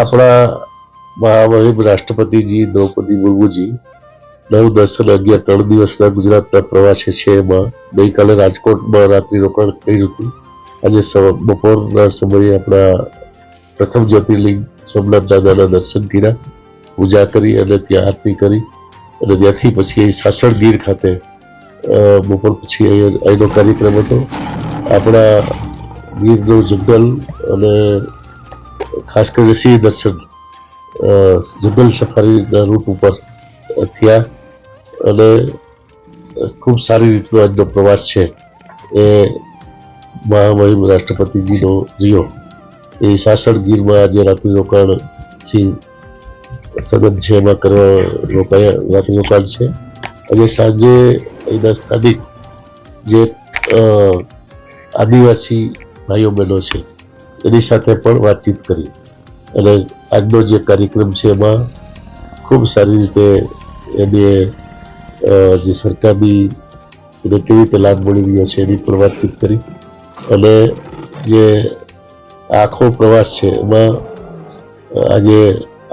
આપણા મહામહિમ રાષ્ટ્રપતિજી, દ્રૌપદી મુર્મુજી નવ, દસ અને અગિયાર, ત્રણ દિવસના ગુજરાતના પ્રવાસે છે એમાં. ગઈકાલે રાજકોટમાં રાત્રિ રોકાણ કર્યું હતું. આજે બપોરના સમયે આપણા પ્રથમ જ્યોતિર્લિંગ સોમનાથ દાદાના દર્શન કર્યા, પૂજા કરી અને ત્યાં આરતી કરી અને ત્યાંથી પછી અહીં સાસણ ગીર ખાતે બપોર પછી અહીં અહીંનો કાર્યક્રમ હતો. આપણા ગીરનું જંગલ અને ખાસ કરીને સિંહ દર્શન જુગલ સફારીના રૂટ ઉપર થયા. અને ખૂબ સારી રીતનો આજનો પ્રવાસ છે. એ મહામહિમ રાષ્ટ્રપતિજીનો જીઓ એ સાસણ ગીરમાં આજે રાત્રિ રોકાણ સિંહ સદન છે. એમાં કરવા રોકાયા રાત્રિ રોકાણ છે. અને સાંજે અહીંના સ્થાનિક જે આદિવાસી ભાઈઓ બહેનો છે એની સાથે પણ વાતચીત કરી. અને આજનો જે કાર્યક્રમ છે એમાં ખૂબ સારી રીતે એને જે સરકારની એને કેવી રીતે લાભ મળી રહ્યો છે એની પણ વાતચીત કરી. અને જે આખો પ્રવાસ છે એમાં આજે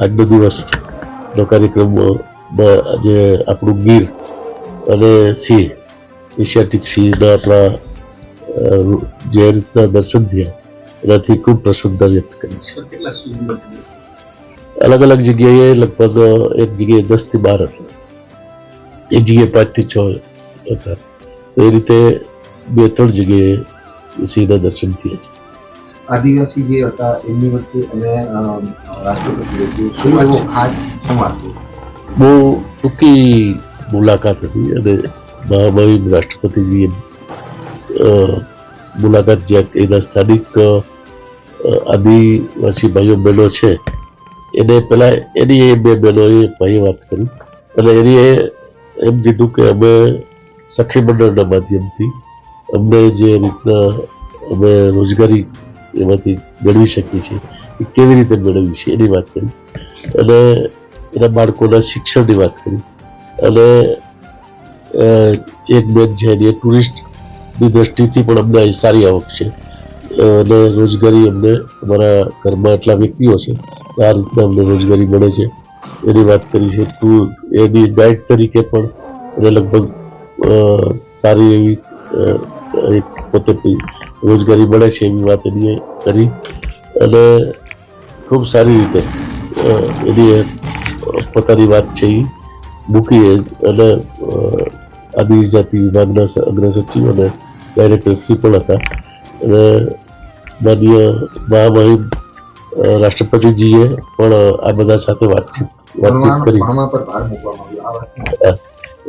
આજનો દિવસનો કાર્યક્રમ આજે આપણું ગીર અને સિંહ, એશિયાટિક સિંહના આપણા જે રીતના દર્શન થયા એનાથી ખૂબ પ્રસન્નતા વ્યક્ત કરી છે. અલગ અલગ જગ્યાએ લગભગ એક જગ્યાએ દસથી બાર હતા. એક જગ્યાએ પાંચથી છ હતા. એ રીતે બે ત્રણ જગ્યાએ સિંહના દર્શન થયા છે. આદિવાસી જે હતા એમની વચ્ચે અને રાષ્ટ્રપતિ શું એવો ખાસ સંવાદ બહુ ટૂંકી મુલાકાત હતી અને મહામહિમ રાષ્ટ્રપતિજીએ મુલાકાત જ્યાં એના સ્થાનિક આદિવાસી ભાઈઓ બહેનો છે, એને પેલા એની એ બે બહેનોએ ભાઈએ વાત કરી. અને એની એમ કીધું કે અમે સખી મંડળના માધ્યમથી અમને જે રીતના અમે રોજગારી એમાંથી મેળવી શકીએ છીએ, એ કેવી રીતે મેળવી છે એની વાત કરી. અને એના બાળકોના શિક્ષણની વાત કરી. અને એક બેન છે એની ટુરિસ્ટની દ્રષ્ટિથી પણ અમને અહીં સારી આવક છે. અને રોજગારી અમને અમારા ઘરમાં એટલા વ્યક્તિઓ છે આ રીતના અમને રોજગારી મળે છે. એની વાત કરી છે ટૂર એની ગાઈડ તરીકે પણ અને લગભગ સારી એવી એક પોતે રોજગારી મળે છે એવી વાત એની કરી. અને ખૂબ સારી રીતે એની પોતાની વાત છે એ મૂકી અને આદિજાતિ વિભાગના અગ્ર અને ડાયરેક્ટર શ્રી પણ હતા અને માનીય મહામહિમ રાષ્ટ્રપતિજીએ પણ આ બધા સાથે વાતચીત વાતચીત કરી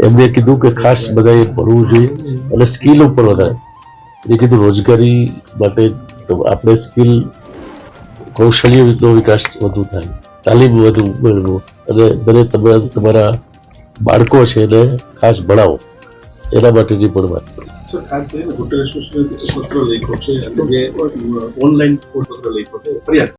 એમને કીધું કે ખાસ બધાએ ભણવું જોઈએ અને સ્કિલ ઉપર વધારે એ કીધું રોજગારી માટે આપણે સ્કિલ કૌશલ્યનો વિકાસ વધુ થાય તાલીમ વધુ મેળવો અને દરેક તમે તમારા બાળકો છે એને ખાસ ભણાવો એના માટેની પણ વાત કરી. સર ખાસ કરીને હોટેલ એસોસિએશન પત્ર